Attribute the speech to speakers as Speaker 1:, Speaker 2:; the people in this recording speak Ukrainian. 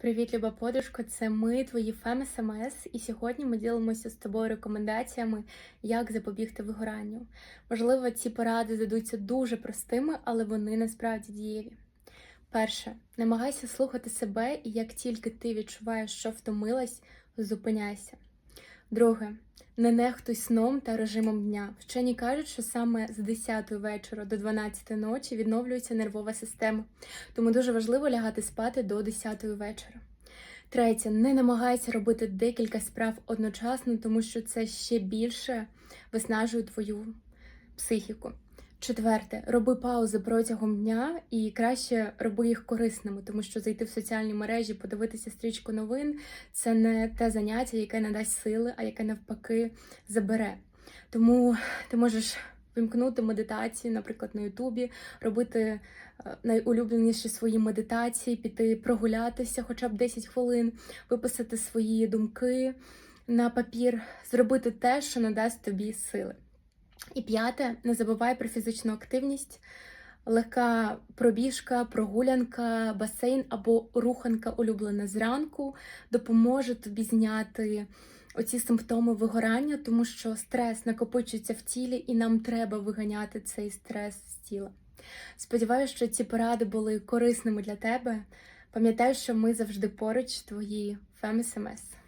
Speaker 1: Привіт, люба подружко! Це ми, твої Фем СМС, і сьогодні ми ділимося з тобою рекомендаціями, як запобігти вигоранню. Можливо, ці поради здадуться дуже простими, але вони насправді дієві. Перше, намагайся слухати себе, і як тільки ти відчуваєш, що втомилась, зупиняйся. Друге, не нехтуй сном та режимом дня. Вчені кажуть, що саме з 10 вечора до 12 ночі відновлюється нервова система, тому дуже важливо лягати спати до 10 вечора. Третє, не намагайся робити декілька справ одночасно, тому що це ще більше виснажує твою психіку. Четверте, роби паузи протягом дня і краще роби їх корисними, тому що зайти в соціальні мережі, подивитися стрічку новин це не те заняття, яке надасть сили, а яке навпаки забере. Тому ти можеш вимкнути медитацію, наприклад, на Ютубі, робити е, найулюбленіші свої медитації, піти прогулятися хоча б 10 хвилин, виписати свої думки на папір, зробити те, що надасть тобі сили. І п'яте, не забувай про фізичну активність. Легка пробіжка, прогулянка, басейн або руханка улюблена зранку допоможе тобі зняти оці симптоми вигорання, тому що стрес накопичується в тілі, і нам треба виганяти цей стрес з тіла. Сподіваюся, що ці поради були корисними для тебе. Пам'ятай, що ми завжди поруч, твої ФемСМС.